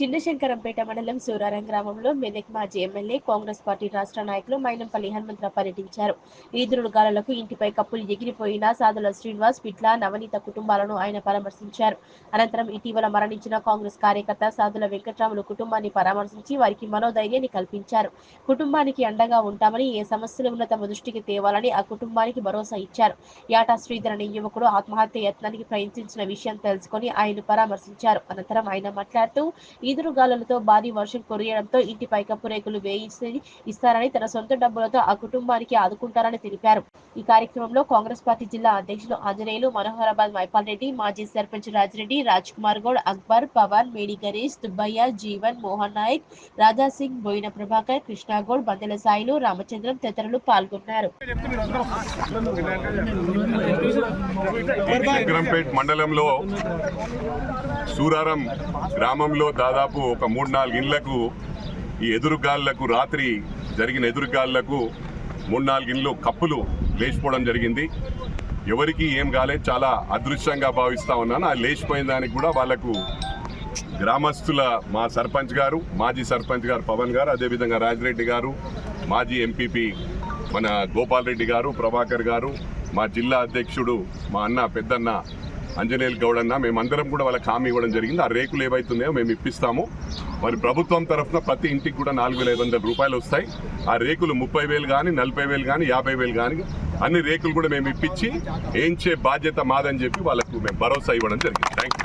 చిన్నశంకరంపేట మండలం సూరారం గ్రామంలో మెదక్ మాజీ ఎమ్మెల్యే కాంగ్రెస్ పార్టీ రాష్ట్ర నాయకులు మైనంపల్లి హనుమంతరావు పర్యటించారు. ఈదురుగాలకు ఇంటిపై కప్పులు ఎగిరిపోయిన సాధుల శ్రీనివాస్ పిట్ల నవనీత కుటుంబాలను ఆయన పరామర్శించారు. అనంతరం ఇటీవల మరణించిన కాంగ్రెస్ కార్యకర్త సాధుల వెంకట్రాములు కుటుంబాన్ని పరామర్శించి వారికి మనోధైర్యాన్ని కల్పించారు. కుటుంబానికి అండగా ఉంటామని ఏ సమస్యలు ఉన్న తమ దృష్టికి తేవాలని ఆ కుటుంబానికి భరోసా ఇచ్చారు. యాటా శ్రీధర్ అనే యువకుడు ఆత్మహత్య యత్నానికి ప్రయత్నించిన విషయం తెలుసుకొని ఆయన పరామర్శించారు. అనంతరం ఆయన మాట్లాడుతూ ఈదురుగాలులతో భారీ వర్షం కురియడంతో ఇంటి పైకప్పు రేకులు వేయించి ఇస్తారని తన సొంత డబ్బులతో ఆ కుటుంబానికి ఆదుకుంటారని తెలిపారు. ఈ కార్యక్రమంలో కాంగ్రెస్ పార్టీ జిల్లా అధ్యక్షులు ఆంజనేయులు మనోహరాబాద్ మైపాల్ రెడ్డి మాజీ సర్పంచ్ రాజిరెడ్డి రాజ్ కుమార్ గౌడ్ అక్బర్ పవన్ మేడి గణేష్ దుబ్బయ్య జీవన్ మోహన్ నాయక్ రాజా సింగ్ బోయిన ప్రభాకర్ కృష్ణాగౌడ్ బందెల సాయిలు రామచంద్రం తదితరులు పాల్గొన్నారు. మండలంలో సూరారం గ్రామంలో దాదాపు దాదాపు ఒక మూడు నాలుగు ఇండ్లకు ఈ ఎదురుగాళ్ళకు రాత్రి జరిగిన ఎదురుగాళ్ళకు మూడు నాలుగు ఇండ్లు కప్పులు లేచిపోవడం జరిగింది. ఎవరికి ఏం కాలేదు. చాలా అదృశ్యంగా భావిస్తా ఉన్నాను. ఆ లేచిపోయిన దానికి కూడా వాళ్ళకు గ్రామస్తుల మా సర్పంచ్ గారు మాజీ సర్పంచ్ గారు పవన్ గారు అదేవిధంగా రాజిరెడ్డి గారు మాజీ ఎంపీపీ మన గోపాల్ రెడ్డి గారు ప్రభాకర్ గారు మా జిల్లా అధ్యక్షుడు మా అన్న పెద్దన్న అంజనేయులు గౌడ్ అన్న మేమందరం కూడా వాళ్ళకి హామీ ఇవ్వడం జరిగింది. ఆ రేకులు ఏవైతున్నాయో మేము ఇప్పిస్తాము. మరి ప్రభుత్వం తరఫున ప్రతి ఇంటికి కూడా నాలుగు వేల ఐదు వందల రూపాయలు వస్తాయి. ఆ రేకులు ముప్పై వేలు కానీ నలభై వేలు కానీ యాభై వేలు కానీ అన్ని రేకులు కూడా మేము ఇప్పించి ఏంచే బాధ్యత మాదని చెప్పి వాళ్ళకు మేము భరోసా ఇవ్వడం జరిగింది. థ్యాంక్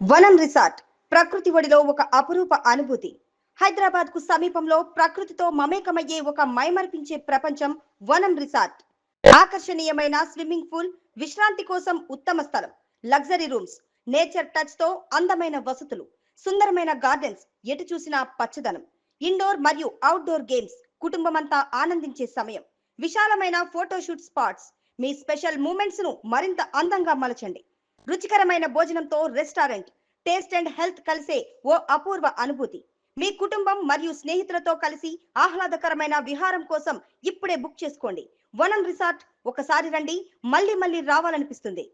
వనం రిసార్ట్ ప్రకృతి ఒడిలో ఒక అపురూప అనుభూతి. హైదరాబాద్కు సమీపంలో ప్రకృతితో మమేకమయ్యే ఒక మైమర్పించే ప్రపంచం వనం రిసార్ట్. ఆకర్షణీయమైన స్విమ్మింగ్ పూల్ విశ్రాంతి కోసం ఉత్తమ స్థలం. లగ్జరీ రూమ్స్ నేచర్ టచ్తో అందమైన వసతులు సుందరమైన గార్డెన్స్ ఎటు చూసినా పచ్చదనం. ఇండోర్ మరియు అవుట్డోర్ గేమ్స్ కుటుంబమంతా ఆనందించే సమయం. విశాలమైన ఫోటోషూట్ స్పాట్స్ మీ స్పెషల్ మూమెంట్స్ను మరింత అందంగా మలచండి. రుచికరమైన భోజనంతో రెస్టారెంట్ టేస్ట్ అండ్ హెల్త్ కలిసే ఓ అపూర్వ అనుభూతి. మీ కుటుంబం మరియు స్నేహితులతో కలిసి ఆహ్లాదకరమైన విహారం కోసం ఇప్పుడే బుక్ చేసుకోండి. వనం రిసార్ట్ ఒకసారి రండి మళ్ళీ మళ్ళీ రావాలనిపిస్తుంది.